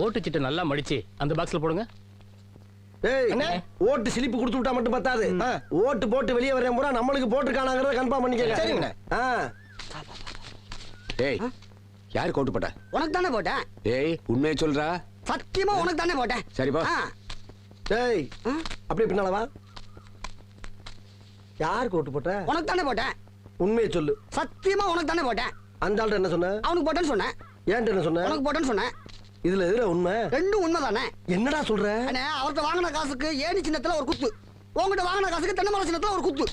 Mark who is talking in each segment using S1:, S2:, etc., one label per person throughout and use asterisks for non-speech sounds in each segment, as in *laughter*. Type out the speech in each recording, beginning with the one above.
S1: ஓட்டுச்சிட்டு நல்லா மடிச்சு அந்த பாக்ஸ்ல போடுங்க.
S2: ஏய்
S1: என்ன?
S2: ஓட்டு சிலிப்பு கொடுத்து விட்டா மட்டும் பத்தாது. ஓட்டு போட்டு வெளியே வரேன் பூரா நம்மளுக்கு போட்டுருக்கானாங்கிறத கன்ஃபார்ம் பண்ணிக்கங்க.
S3: சரிங்கண்ணே.
S2: ஆ.
S4: ஏய் யார் கோட்டு போட்ட?
S5: உனக்கு தானே போட்டேன்
S4: ஏய் உண்மையை சொல்றா.
S5: சத்தியமா உனக்கு தானே போட்டேன்
S4: சரிப்பா
S2: டேய் அப்படியே பின்னால வா. யாருக்கு ஓட்டு போட்ட?
S5: உனக்கு தானே போட்டேன்
S2: உண்மையை சொல்லு.
S5: சத்தியமா உனக்கு தானே போட்டேன்
S2: அந்த ஆள்கிட்ட என்ன சொன்ன?
S5: அவனுக்கு போட்டேன்னு சொன்னேன்
S2: ஏன்ட்ட என்ன சொன்ன?
S5: உனக்கு போட்டேன்னு சொன்னேன்
S2: இதுல எதுல உண்மை?
S5: ரெண்டும் உண்மை தானே
S2: என்னடா சொல்ற?
S5: அண்ணே அவர்கிட்ட வாங்கின காசுக்கு ஏணி சின்னத்துல ஒரு குத்து. உங்ககிட்ட வாங்கின காசுக்கு தென்னை மரம் சின்னத்துல ஒரு குத்து.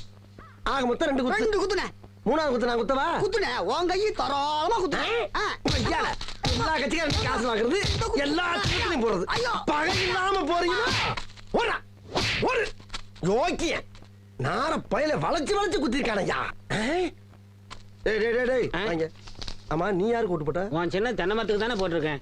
S2: ஆக மொத்தம் ரெண்டு குத்து.
S5: ரெண்டு குத்துனே
S2: மூணாவது குத்து நான் குத்தவா?
S5: குத்துனே உன் கையை தரோளமா குத்துனே ஆ.
S2: ஐயால, எல்லா கட்சிக்காரும் காசு வாங்குறது எல்லா போறது
S5: ஐயோ.
S2: பகை இல்லாம போறீங்களா ஓடா ஒரு யோக்கிய நார பயில வளைச்சு வளைச்சு குத்திருக்கானய்யா. டேய் டேய் டேய் ஆமா நீ யாருக்கு ஓட்டு போட்ட?
S1: உன் சின்ன தென்னை மரத்துக்கு தானே போட்டிருக்கேன்.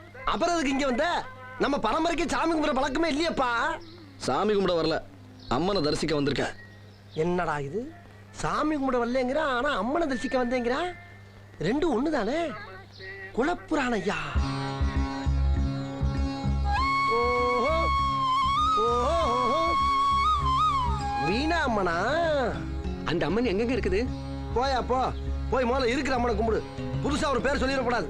S2: அப்புறம் அதுக்கு இங்க வந்த? நம்ம பரம்பரைக்கு சாமி கும்பிட பழக்கமே இல்லையப்பா.
S4: சாமி கும்பிட வரல. அம்மனை தரிசிக்க வந்திருக்கேன்.
S2: என்னடா இது? சாமி கும்பிட வரலங்கிறான் ஆனா அம்மனை தரிசிக்க வந்தேங்கிறான் ரெண்டும் ஒண்ணு தானே குலப்புராண ஐயா. ஓஹோ ஓஹோ ஓஹோ. வீணா அம்மனா
S4: அந்த அம்மன் எங்கெங்க இருக்குது?
S2: போயா போ. போய் முதல்ல இருக்கிற அம்மனை கும்பிடு. புதுசா ஒரு பேர் சொல்லிடக்கூடாது.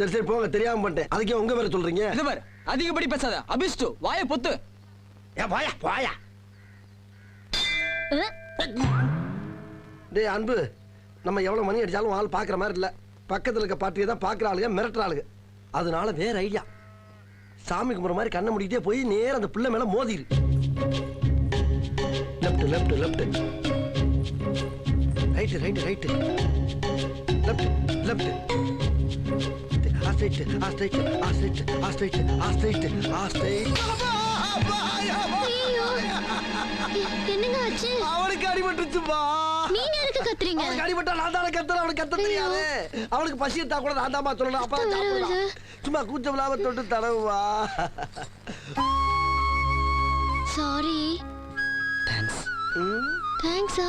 S2: சரி சரி போங்க. தெரியாம பண்ணிட்டேன். அதுக்கே உங்க பேரை சொல்றீங்க?
S3: இது பாரு அதிகப்படி பேசாத. அபிஷ்டு வாயை பொத்து.
S2: ஏ போயா போயா டேய் அன்பு நம்ம எவ்வளவு மணி அடிச்சாலும் ஆள் பாக்குற மாதிரி இல்ல. பக்கத்துல இருக்க பாட்டியை தான் பாக்குற ஆளுங்க மிரட்டுற ஆளுங்க. அதனால வேற ஐடியா. சாமி கும்பிட்ற மாதிரி கண்ணை முடிக்கிட்டே போய் நேரா அந்த பிள்ளை மேல மோதிரு. Left left left right right right left left ஆ ஸ்ட்ரைட் ஆ ஸ்ட்ரைட் ஆ ஸ்ட்ரைட் ஆ ஸ்ட்ரைட் ஆ ஸ்ட்ரைட் ஆ ஸ்ட்ரைட்
S6: என்னங்க ஆச்சு?
S2: அவனுக்கு அடிபட்டுச்சுப்பா
S6: நீங்க எதுக்கு கத்துறீங்க?
S2: அவனுக்கு அடிபட்டா நான் தானே கத்துறேன் அவனுக்கு கத்த தெரியாது. அவனுக்கு பசி எடுத்தா கூட நான் தாமா சொல்லணும். அப்பா சாப்பிடலாம். சும்மா கூச்சம் இல்லாம தொட்டு தடவுவா.
S6: சாரி
S2: ம்,
S6: தேங்க்ஸா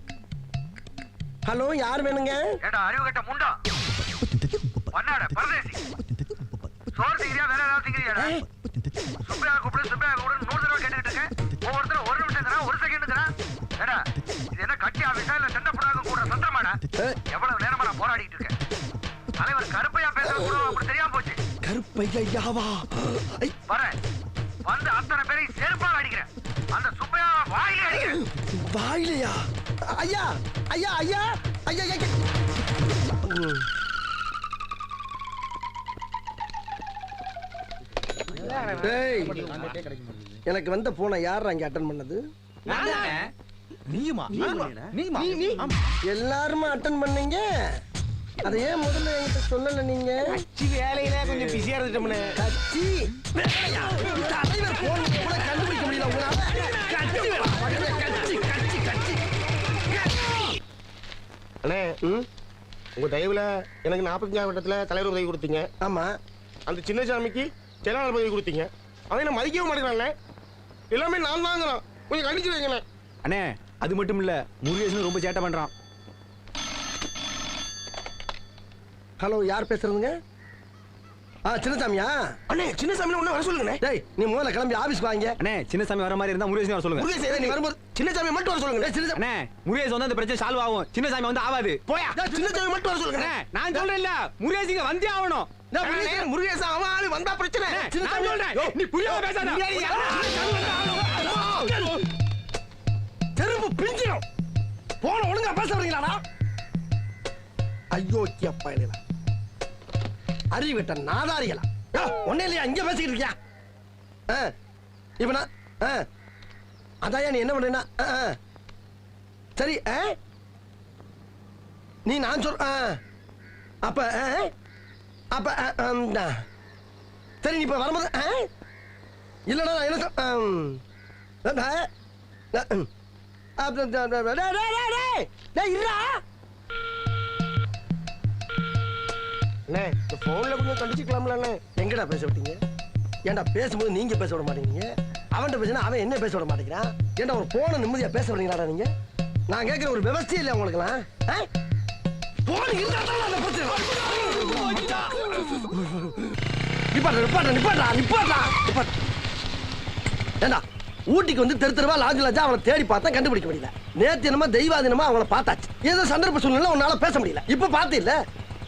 S2: ஹலோ யார் வேணுங்க?
S7: ஏடா அறிவு கட்ட முண்டா. பண்ணாட பரதேசி. சோறு திங்கிறியா வேற ஏதாவது திங்கிறியாடா? சுப்பையா கூப்பிடு சுப்பையா கூப்பிடு நூறு தடவை கேட்டுக்கிட்டு இருக்கேன். ஒவ்வொருத்தரும் ஒரு நிமிஷம் ஒரு செகண்ட் ஏடா இது என்ன கட்டி ஆபீஸா இல்ல சண்டை போடாத கூட சந்திரமாடா? எவ்வளவு நேரமா நான் போராடிட்டு இருக்கேன். தலைவர் கருப்பையா பேசுறது கூட அப்படி தெரியாம போச்சு.
S2: கருப்பையாவா
S7: வரேன் வந்து அத்தனை பேரையும் செருப்பால் அடிக்கிறேன். அந்த சுப்பையா வாயிலே அடிக்கிறேன்.
S2: வாயிலையா? ஐயா ஐயா ஐயா ஐயா ஐயா எனக்கு வந்த போனை யார் அங்க அட்டன் பண்ணது?
S3: நீயுமா? நீயுமா?
S2: எல்லாருமே அட்டன் பண்ணீங்க? அதை ஏன் முதல்ல என்கிட்ட சொல்லல நீங்க?
S3: வேலையில கொஞ்சம் பிஸியா இருந்துட்டோம்னு.
S2: கட்சி? தலைவர் போன் கூட கண்டுபிடிக்க முடியல உங்களால. கட்சி
S8: அண்ணே
S2: ம்?
S8: உங்க தயவுல எனக்கு நாற்பத்தஞ்சாம் வட்டத்துல தலைவர் உதவி கொடுத்தீங்க.
S2: ஆமா.
S8: அந்த சின்ன சாமிக்கு செயலாளர் பதவி கொடுத்தீங்க. அவன் என்ன மதிக்கவும் மாட்டேங்கிறான்ல எல்லாமே நான் தாங்கிறான். கொஞ்சம் கண்டிச்சு வைங்களேன்
S9: அண்ணே அது மட்டும் இல்ல முருகேசன் ரொம்ப சேட்டை பண்றான்.
S2: ஹலோ யார் பேசுறதுங்க? சின்னசாமியா?
S8: அண்ணே சின்ன சாமியில ஒண்ணு வர சொல்லுங்கண்ணே.
S2: டேய் நீ முதல்ல கிளம்பி ஆபீஸ்க்கு வாங்க.
S9: அண்ணே சின்ன சாமி வர மாதிரி இருந்தா வர சொல்லுங்க.
S8: முருகேசன் நீ வரும்போது சின்ன சாமி மட்டும் வர சொல்லுங்க.
S2: சின்னசாமி
S9: அண்ணே முருகேசன் வந்து அந்த பிரச்சனை சால்வ் ஆகும். சின்ன சாமி வந்து ஆகாது போயா.
S8: டேய், சின்ன சாமி மட்டும் வர சொல்லுங்க
S9: நான் சொல்றேன்ல முருகேசிங்க வந்தே ஆகணும்.
S2: முருகேசன்
S8: அவன் ஆளு வந்தா பிரச்சனை.
S2: சின்ன
S9: நான் சொல்றேன். நீ புரியாம பேசாத.
S2: தெரும்பு பிஞ்சிடும் போன ஒழுங்கா பேச வரீங்களாடா ஐயோ இல்லையா அறிவிட்ட நாதாரிகளா ஒன்னே இல்லையா இங்க பேசிக்கிட்டு இருக்கியா ஆ, ஆ, அதாயா நீ என்ன பண்றீன்னா சரி ஆ? நீ நான் சொல் ஆ. அப்ப ஆ? அப்ப ஆ, ஆ. சரி நீ இப்ப வரும்போது ஆ? இல்லடா நான் என்ன சொல் ஆ, டே, டே, இருடா.
S8: அண்ணே இந்த போன்ல கொஞ்சம் கண்டிச்சுக்கலாம்ல
S2: எங்கடா பேச விட்டீங்க? ஏன்டா பேசும்போது நீங்க பேச விட மாட்டேங்கிறீங்க? அவன்கிட்ட பேசினா அவன் என்ன பேச விட மாட்டேங்கிறான்? ஏன்டா ஒரு போன நிம்மதியா பேச விடுறீங்களாடா நீங்க? நான் கேட்கிற ஒரு விவசாயம் இல்லை உங்களுக்குலாம் போன் நிப்பாட்டா நிப்பாட்டா நிப்பாட்டா நிப்பாட்டா நிப்பாட்டா. ஏண்டா ஊட்டிக்கு வந்து தெரு தெருவா லாஜ் லாஜா அவனை தேடி பார்த்தா கண்டுபிடிக்க முடியல. நேத்தினமா என்னமோ தெய்வாதீனமா அவனை பார்த்தாச்சு. ஏதோ சந்தர்ப்ப சூழ்நிலை உன்னால பேச முடியல. இப்ப பார்த்து இல்ல.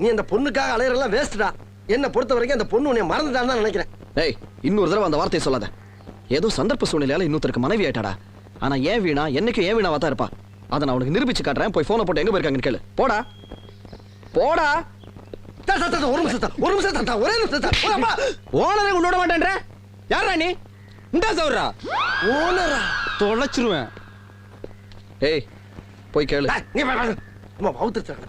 S2: நீ அந்த பொண்ணுக்காக அலையறெல்லாம் வேஸ்ட்டா என்ன பொறுத்த வரைக்கும் அந்த பொண்ணு உன்னை மறந்துட்டான்னு தான் நினைக்கிறேன்.
S4: ஏய் இன்னொரு தடவை அந்த வார்த்தையை சொல்லாத. ஏதோ சந்தர்ப்ப சூழ்நிலையால இன்னொருத்தருக்கு மனைவி ஆயிட்டாடா. ஆனா ஏன் வீணா என்னைக்கும் ஏன் வீணாவா தான் இருப்பா? அதை நான் உனக்கு நிரூபிச்சு காட்டுறேன். போய் போனை போட்டு எங்க போயிருக்காங்கன்னு கேளு. போடா. போடா.
S2: ஒரு நிமிஷம் ஒரு நிமிஷம் ஒரே நிமிஷம்.
S3: ஓனரை உன்னோட மாட்டேன்ற. யாரா நீ? உண்டா சௌரா
S2: ஓனரா?
S9: தொலைச்சிருவேன்.
S4: ஏய் போய் கேளு.
S2: டேய், நீ. அம்மா, அவுத்துருச்சாங்க.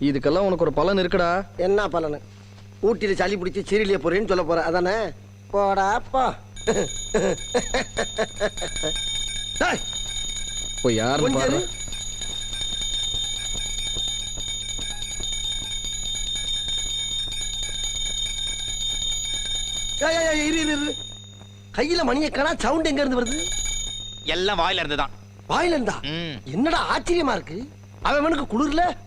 S4: இதுக்கெல்லாம் உனக்கு ஒரு பலன் இருக்குடா.
S2: என்ன பலனு? ஊட்டியில் சளி பிடிச்சி சிறிலிய போறேன்னு சொல்ல போற அதானே? போடா போ. டேய்,
S4: போய் பாரு.
S2: இரு. கையில மணியை காணா சவுண்ட் எங்க இருந்து வருது?
S1: எல்லாம் வாயில இருந்து தான்
S2: வாயில இருந்தா?
S1: ம்.
S2: என்னடா ஆச்சரியமா இருக்கு? அவன் அவனுக்கு குளிர்ல?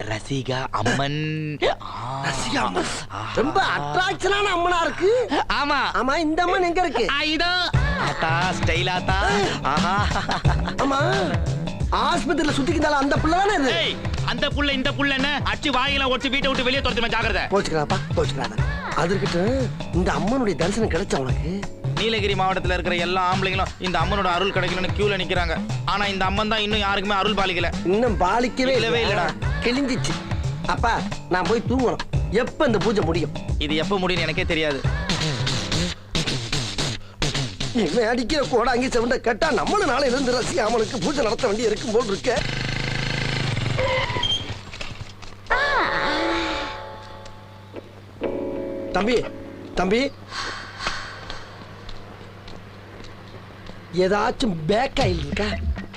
S1: ரசிகா அம்மன்.
S2: ரசிகா அம்மன். ரொம்ப அட்ராக்ஷனான அம்மனா இருக்கு
S1: ஆமா.
S2: ஆமா இந்த அம்மன் எங்க இருக்கு?
S1: இதோ ஆத்தா ஸ்டைல் ஆத்தா ஆஹா.
S2: ஆமா. ஆஸ்பத்திரியில சுத்திக்கிட்டாலும் அந்த பிள்ளை தானே இது?
S1: அந்த புள்ள இந்த புள்ள என்ன? அடிச்சு வாயில ஒட்டி வீட்டை விட்டு வெளியே துரத்துமா ஜாக்கிரதை.
S2: போச்சுக்கிறாப்பா போச்சுக்கிறாத அதுக்கிட்ட இந்த அம்மனுடைய தரிசனம் கிடைச்ச உனக்கு?
S1: நீலகிரி மாவட்டத்துல இருக்கிற எல்லா ஆம்பளைங்களும் இந்த அம்மனோட அருள் கிடைக்கணும்னு கியூல நிக்கிறாங்க. ஆனா இந்த அம்மன் தான் இன்னும் யாருக்குமே அருள் பாலிக்கல.
S2: இன்னும் பாலிக்கவே
S1: இல்லவே இல்லடா.
S2: கிழிஞ்சிச்சு. அப்பா நான் போய் தூங்கணும். எப்ப இந்த பூஜை முடியும்?
S1: இது எப்ப முடியும்னு எனக்கே தெரியாது.
S2: இவன் அடிக்கிற கூட அங்கே செவண்ட கேட்டா நம்மளும் நாளை இருந்து ரசி அவனுக்கு பூஜை நடத்த வேண்டி இருக்கும் போல் இருக்க. தம்பி தம்பி. ஏதாச்சும் பேக் ஆயில் இருக்கா?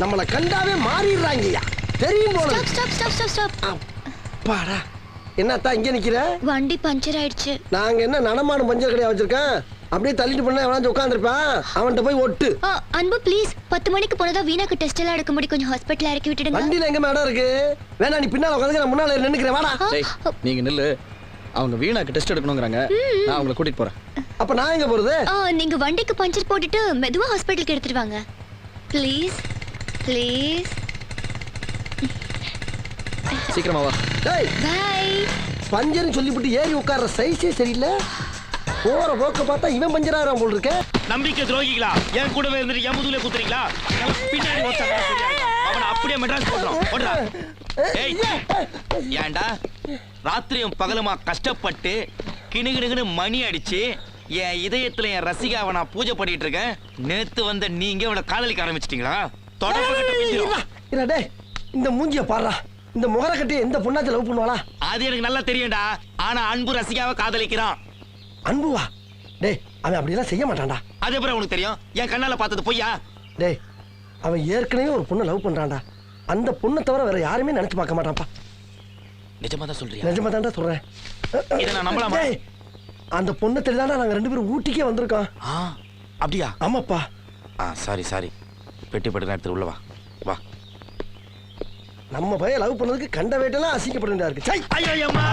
S2: நம்மளை கண்டாவே மாறிடுறாங்கய்யா. தெரியும் போல
S6: stop stop stop stop stop
S2: அப்பாடா. என்னத்தா இங்க நிக்கிற?
S6: வண்டி பஞ்சர் ஆயிடுச்சு.
S2: நாங்க என்ன நடமாடும் பஞ்சர் கடையா வச்சிருக்கேன்? அப்படியே தள்ளிட்டு பண்ண எவனாச்சும் உட்காந்துருப்பான் அவன்கிட்ட போய் ஒட்டு.
S6: ஆ, அன்பு ப்ளீஸ் பத்து மணிக்கு போனதா வீணாக்கு டெஸ்ட் எல்லாம் எடுக்க முடியும் கொஞ்சம் ஹாஸ்பிட்டல் இறக்கி விட்டுடுங்க.
S2: வண்டியில எங்க மேடம் இருக்கு? வேணா நீ பின்னால உட்காந்து நான் முன்னால நின்னுக்கிறேன். வாடா.
S4: நீங்க நில்லு. அவங்க வீணாக்கு டெஸ்ட் எடுக்கணுங்கிறாங்க. நான் அவங்கள கூட்டிட்டு போறேன்.
S2: அப்ப நான் எங்க போறது?
S6: ஆ, நீங்க வண்டிக்கு பஞ்சர் போட்டுட்டு மெதுவா ஹாஸ்பிட்டலுக்கு எடுத்துட்டு வாங்க. ப்ளீஸ் ப்ளீஸ்
S4: சீக்கிரமா வா.
S2: டேய்!
S6: பை
S2: பஞ்சர்னு சொல்லிவிட்டு ஏறி உட்கார்ற சைஸே சரியில்லை. போற போக்க பார்த்தா இவன் பஞ்சராகிறான் போல் இருக்க
S1: நம்பிக்கை துரோகிகளா? என் கூடவே இருந்துட்டு என் முதுகுல குத்துறீங்களா? பின்னாடி ஒருத்தன் அவனை அப்படியே மெட்ராஸ் போடுறோம் ஓடுறா
S2: ஏய்,
S1: ஏன்டா? ராத்திரியும் பகலுமா கஷ்டப்பட்டு கிணுகிணுகினு மணி அடிச்சு என் இதயத்துல என் ரசிகாவை நான் பூஜை பண்ணிட்டு இருக்கேன். நேத்து வந்த நீங்க அவளை காதலிக்க ஆரம்பிச்சிட்டீங்களா? தொடர்பு
S2: இந்த மூஞ்சிய பாடுறா. இந்த முகர கட்டி எந்த பொண்ணாச்சும் லவ் பண்ணுவாளா?
S1: அது எனக்கு நல்லா தெரியும்டா. ஆனா அன்பு ரசிகாவை காதலிக்கிறான்.
S2: அன்புவா? டேய் அவன் அப்படியெல்லாம் செய்ய மாட்டான்டா.
S1: அது அப்புறம் உனக்கு தெரியும்? என் கண்ணால பார்த்தது பொய்யா?
S2: டேய் அவன் ஏற்கனவே ஒரு பொண்ணை லவ் பண்றான்டா. அந்த பொண்ணை தவிர வேற யாருமே நினைச்சு பார்க்க மாட்டான்ப்பா.
S1: நிஜமா தான் சொல்றியா?
S2: நிஜமா தான்டா சொல்றேன்.
S1: இதை நான் நம்பலாமா?
S2: டேய், அந்த பொண்ணை தெரியாதா நாங்க ரெண்டு பேரும் ஊட்டிக்கே வந்திருக்கோம்.
S1: ஆ அப்படியா?
S2: ஆமாப்பா.
S1: ஆ சாரி சாரி பெட்டி பட்டு நேரத்தில் உள்ள வா. வா.
S2: நம்ம பையன் லவ் பண்ணதுக்கு கண்ட வேட்டெல்லாம் அசிங்கப்பட வேண்டியதா இருக்கு. சை
S1: ஐயோ அம்மா.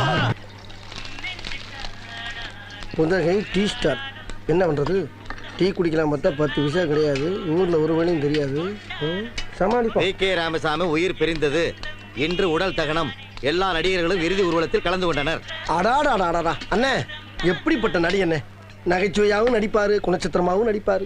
S2: புதகை டீ ஸ்டார். என்ன பண்றது? டீ குடிக்கலாம் பார்த்தா பத்து விஷயம் கிடையாது. ஊர்ல ஒரு வழியும் தெரியாது. ம், சமாளிப்போம்.
S7: கே ராமசாமி உயிர் பிரிந்தது. இன்று உடல் தகனம். எல்லா நடிகர்களும் இறுதி ஊர்வலத்தில் கலந்து கொண்டனர்.
S2: அடாடாடாடாடா அண்ணே எப்படிப்பட்ட நடி அண்ணே நகைச்சுவையாகவும் நடிப்பாரு குணச்சித்திரமாகவும் நடிப்பாரு.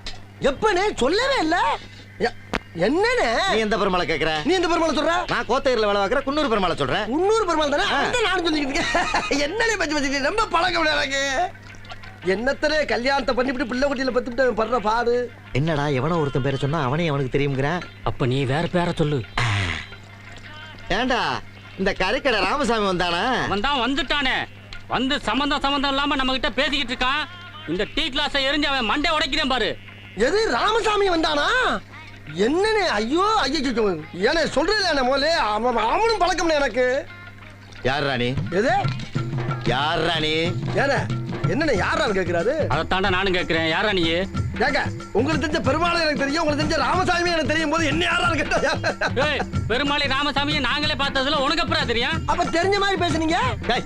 S2: எப்பனே சொல்லவே இல்ல. எ- என்னண்ணே
S7: நீ எந்த பெருமாளை கேக்குற?
S2: நீ எந்த பெருமாள் சொல்ற?
S7: நான் கோத்தகிரில வேலை பார்க்குற குன்னூர் பெருமாளை சொல்றேன்
S2: முன்னூறு பெருமாள் தானே? அந்த நானும் சொல்லிக்கிட்டு என்னனே பச்சு பச்சு ரொம்ப பழக்கம் எனக்கு. என்னத்தனே கல்யாணத்தை பண்ணிவிட்டு பிள்ளை குட்டியில பத்துட்டு அவன் படுற பாடு?
S7: என்னடா எவனோ ஒருத்தன் பேரை சொன்னா அவனே அவனுக்கு தெரியுங்கிறேன்
S10: அப்ப நீ வேற பேரை சொல்லு.
S7: ஏண்டா இந்த கரைக்கடை ராமசாமி வந்தானா?
S10: அவன் தான் வந்துட்டானே. வந்து சம்பந்தம் சம்பந்தம் இல்லாம நம்ம கிட்ட பேசிக்கிட்டு இருக்கான். இந்த டீ கிளாஸை எரிஞ்சு அவன் மண்டை உடைக்கிறேன் பாரு.
S2: எது ராமசாமி வந்தானா? என்னனே ஐயோ ஐயோ ஏனே சொல்றேன் என்ன மோலே அவன் அவனும் பழக்கம் எனக்கு.
S7: யார் ராணி?
S2: எது?
S7: யார் ராணி?
S2: ஏனே என்னண்ணே யாரான்னு கேட்கிறாரு?
S10: அதைத்தாண்டா நானும் கேட்கிறேன். யாரா நீ
S2: ஏங்க உங்களுக்கு தெரிஞ்ச பெருமாள் எனக்கு தெரியும் உங்களுக்கு தெரிஞ்ச ராமசாமி எனக்கு தெரியும் போது என்ன யாரான்னு கேட்டா
S10: ஏய், பெருமாளை ராமசாமியை நாங்களே பார்த்ததுல உனக்கு அப்புறம் தெரியும்?
S2: அப்ப தெரிஞ்ச மாதிரி பேசுனீங்க?
S7: டேய்,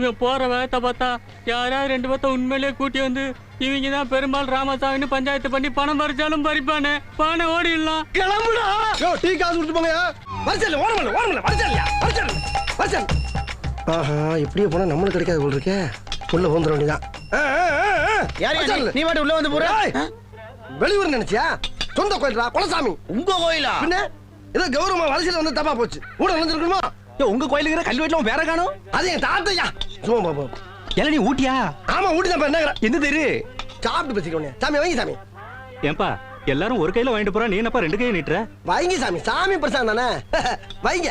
S10: இவன் போற வேகத்தை பார்த்தா யாராவது ரெண்டு பேர்த்த உண்மையிலேயே கூட்டி வந்து இவங்க தான் பெருமாள் ராமசாமின்னு பஞ்சாயத்து பண்ணி பணம் பறிச்சாலும் பறிப்பானே. பானை ஓடிடலாம்.
S2: கிளம்புடா. டீ காசு கொடுத்து போங்க வரிசல் ஓரமல்ல ஓரமல்ல வரிசல் வரிசல் வரிசல் ஆஹா இப்படியே போனா நம்மளுக்கு கிடைக்காது போல் இருக்கே. உள்ள வந்துட வேண்டியதான்
S8: நீ மட்டும் உள்ள வந்து போற?
S2: வெளியூர் நினைச்சியா? சொந்த கோயில்டா குலசாமி.
S8: உங்க கோயிலா?
S2: பின்ன ஏதோ கௌரவமா வரிசையில் வந்து தப்பா போச்சு. கூட நினைச்சிருக்கணுமா
S9: உங்க கோயிலுக்கு கல்வெட்டுல உன் பேர காணும்?
S2: அது என் தாத்தையா சும்மா பாப்பா
S9: எல்லாம் நீ ஊட்டியா?
S2: ஆமா ஊட்டி தான் என்ன
S9: எந்த தெரு?
S2: சாப்பிட்டு பேசிக்கோனே சாமி வைங்க சாமி.
S9: ஏன்பா எல்லாரும் ஒரு கையில வாங்கிட்டு போறா நீ என்னப்பா ரெண்டு கையை நீட்டுற?
S2: வைங்க சாமி. சாமி பிரசாதம் தானே? *laughs* வைங்க.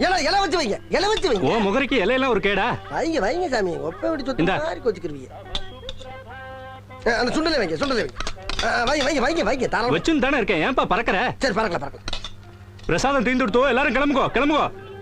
S2: இலை இலை வச்சு வைங்க. இலை வச்சு வைங்க.
S9: ஓ முகரைக்கு இலையெல்லாம் ஒரு கேடா?
S2: வைங்க வைங்க சாமி. ஒப்ப விட்டு சொத்து. மாதிரி கொச்சிக்கிருவீங்க அஹ், அந்த சுண்டலை வைங்க சுண்டலை வைங்க. வைங்க வைங்க வைங்க வைங்க.
S9: வச்சுன்னு தானே இருக்கேன். ஏன்பா பறக்கற?
S2: சரி பறக்கலாம் பறக்கலாம்
S9: பிரசாதம் தீர்ந்து கொடுத்தோ எல்லாரும் கிளம்புகோ கிளம்புகோ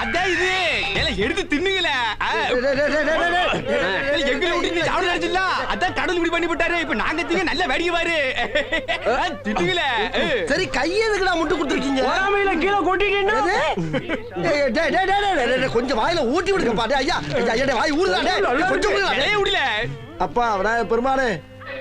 S9: அதான் இது ஏல எடுத்து தின்னுங்களே ஆ.
S2: டேய், டேய், டேய், டேய், டேய், டேய்.
S9: ஏல, எங்களை விட்டு சாப்பிட நினைச்சில்ல அதான் கடவுள் இப்படி பண்ணி விட்டாரு இப்ப நாங்க திங்க நல்ல வேடிக்கை பாரு தின்னுங்களே.
S2: சரி கையை எதுக்குடா முட்டு கொடுத்துருக்கீங்க
S8: பொறாமையில கீழே கொட்டிட்டீங்கன்னா
S2: எது? டேய், டேய், டேய், டேய், டேய், டேய், டேய், கொஞ்சம் வாயில ஊட்டி விடுங்கப்பா டேய், ஐயா ஐயா, வாய் ஊறுதா டேய், கொஞ்சம்.
S9: ஏய், விடல
S2: அப்பா விநாயகர் பெருமானே